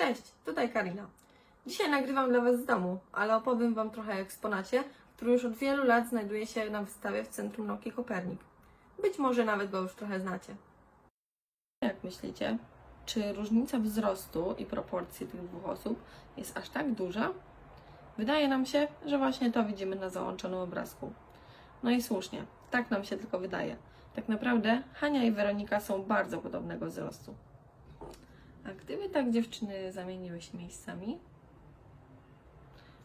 Cześć, tutaj Karina. Dzisiaj nagrywam dla Was z domu, ale opowiem Wam trochę o eksponacie, który już od wielu lat znajduje się na wystawie w Centrum Nauki Kopernik. Być może nawet go już trochę znacie. Jak myślicie, czy różnica wzrostu i proporcji tych dwóch osób jest aż tak duża? Wydaje nam się, że właśnie to widzimy na załączonym obrazku. No i słusznie, tak nam się tylko wydaje. Tak naprawdę Hania i Weronika są bardzo podobnego wzrostu. A gdyby tak dziewczyny zamieniły się miejscami?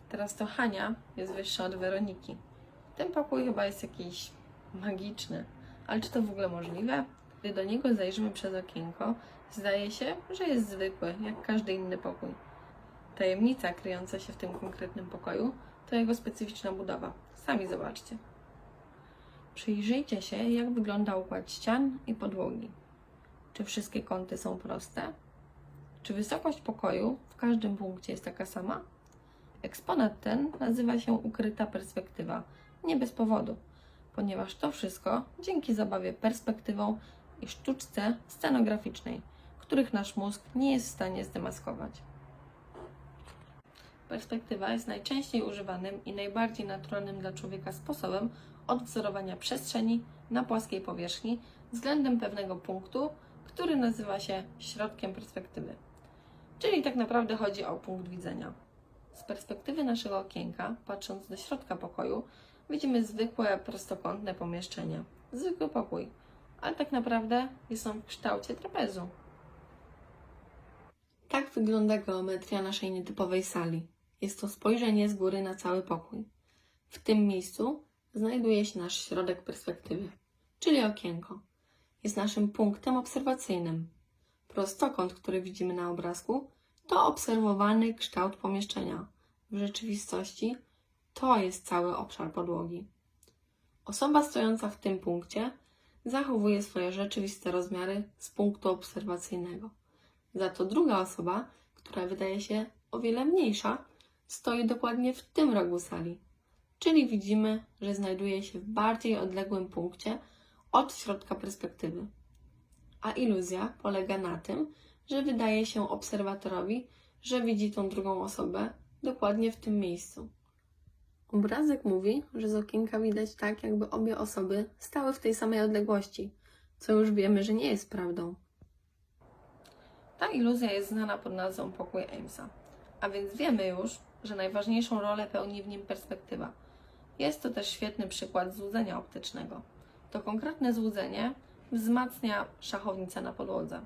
Teraz to Hania jest wyższa od Weroniki. Ten pokój chyba jest jakiś magiczny. Ale czy to w ogóle możliwe? Gdy do niego zajrzymy przez okienko, zdaje się, że jest zwykły, jak każdy inny pokój. Tajemnica kryjąca się w tym konkretnym pokoju to jego specyficzna budowa. Sami zobaczcie. Przyjrzyjcie się, jak wygląda układ ścian i podłogi. Czy wszystkie kąty są proste? Czy wysokość pokoju w każdym punkcie jest taka sama? Eksponat ten nazywa się ukryta perspektywa, nie bez powodu, ponieważ to wszystko dzięki zabawie perspektywą i sztuczce scenograficznej, których nasz mózg nie jest w stanie zdemaskować. Perspektywa jest najczęściej używanym i najbardziej naturalnym dla człowieka sposobem odwzorowania przestrzeni na płaskiej powierzchni względem pewnego punktu, który nazywa się środkiem perspektywy. Czyli tak naprawdę chodzi o punkt widzenia. Z perspektywy naszego okienka, patrząc do środka pokoju, widzimy zwykłe prostokątne pomieszczenie. Zwykły pokój, ale tak naprawdę jest on w kształcie trapezu. Tak wygląda geometria naszej nietypowej sali. Jest to spojrzenie z góry na cały pokój. W tym miejscu znajduje się nasz środek perspektywy, czyli okienko. Jest naszym punktem obserwacyjnym. Prostokąt, który widzimy na obrazku, to obserwowany kształt pomieszczenia. W rzeczywistości to jest cały obszar podłogi. Osoba stojąca w tym punkcie zachowuje swoje rzeczywiste rozmiary z punktu obserwacyjnego. Za to druga osoba, która wydaje się o wiele mniejsza, stoi dokładnie w tym rogu sali. Czyli widzimy, że znajduje się w bardziej odległym punkcie od środka perspektywy. A iluzja polega na tym, że wydaje się obserwatorowi, że widzi tą drugą osobę dokładnie w tym miejscu. Obrazek mówi, że z okienka widać tak, jakby obie osoby stały w tej samej odległości, co już wiemy, że nie jest prawdą. Ta iluzja jest znana pod nazwą pokój Amesa, a więc wiemy już, że najważniejszą rolę pełni w nim perspektywa. Jest to też świetny przykład złudzenia optycznego. To konkretne złudzenie wzmacnia szachownicę na podłodze.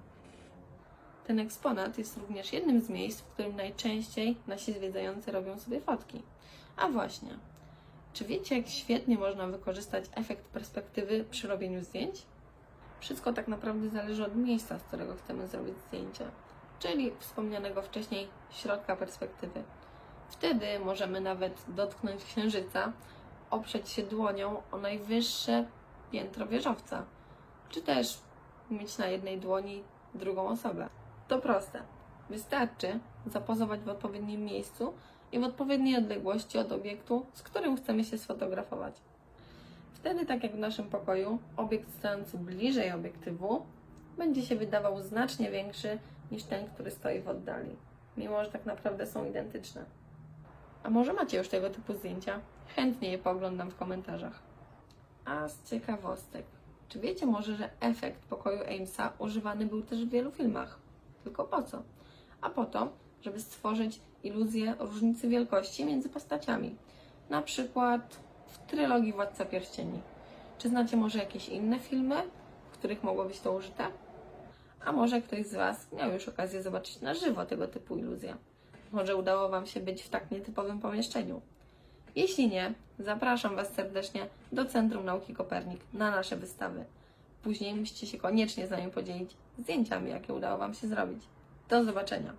Ten eksponat jest również jednym z miejsc, w którym najczęściej nasi zwiedzający robią sobie fotki. A właśnie, czy wiecie, jak świetnie można wykorzystać efekt perspektywy przy robieniu zdjęć? Wszystko tak naprawdę zależy od miejsca, z którego chcemy zrobić zdjęcie, czyli wspomnianego wcześniej środka perspektywy. Wtedy możemy nawet dotknąć księżyca, oprzeć się dłonią o najwyższe piętro wieżowca, czy też mieć na jednej dłoni drugą osobę. To proste. Wystarczy zapozować w odpowiednim miejscu i w odpowiedniej odległości od obiektu, z którym chcemy się sfotografować. Wtedy, tak jak w naszym pokoju, obiekt stojący bliżej obiektywu będzie się wydawał znacznie większy niż ten, który stoi w oddali, mimo że tak naprawdę są identyczne. A może macie już tego typu zdjęcia? Chętnie je pooglądam w komentarzach. A z ciekawostek, czy wiecie może, że efekt pokoju Amesa używany był też w wielu filmach? Tylko po co? A po to, żeby stworzyć iluzję różnicy wielkości między postaciami. Na przykład w trylogii Władca Pierścieni. Czy znacie może jakieś inne filmy, w których mogło być to użyte? A może ktoś z Was miał już okazję zobaczyć na żywo tego typu iluzję? Może udało Wam się być w tak nietypowym pomieszczeniu? Jeśli nie, zapraszam Was serdecznie do Centrum Nauki Kopernik na nasze wystawy. Później musicie się koniecznie z nami podzielić zdjęciami, jakie udało Wam się zrobić. Do zobaczenia!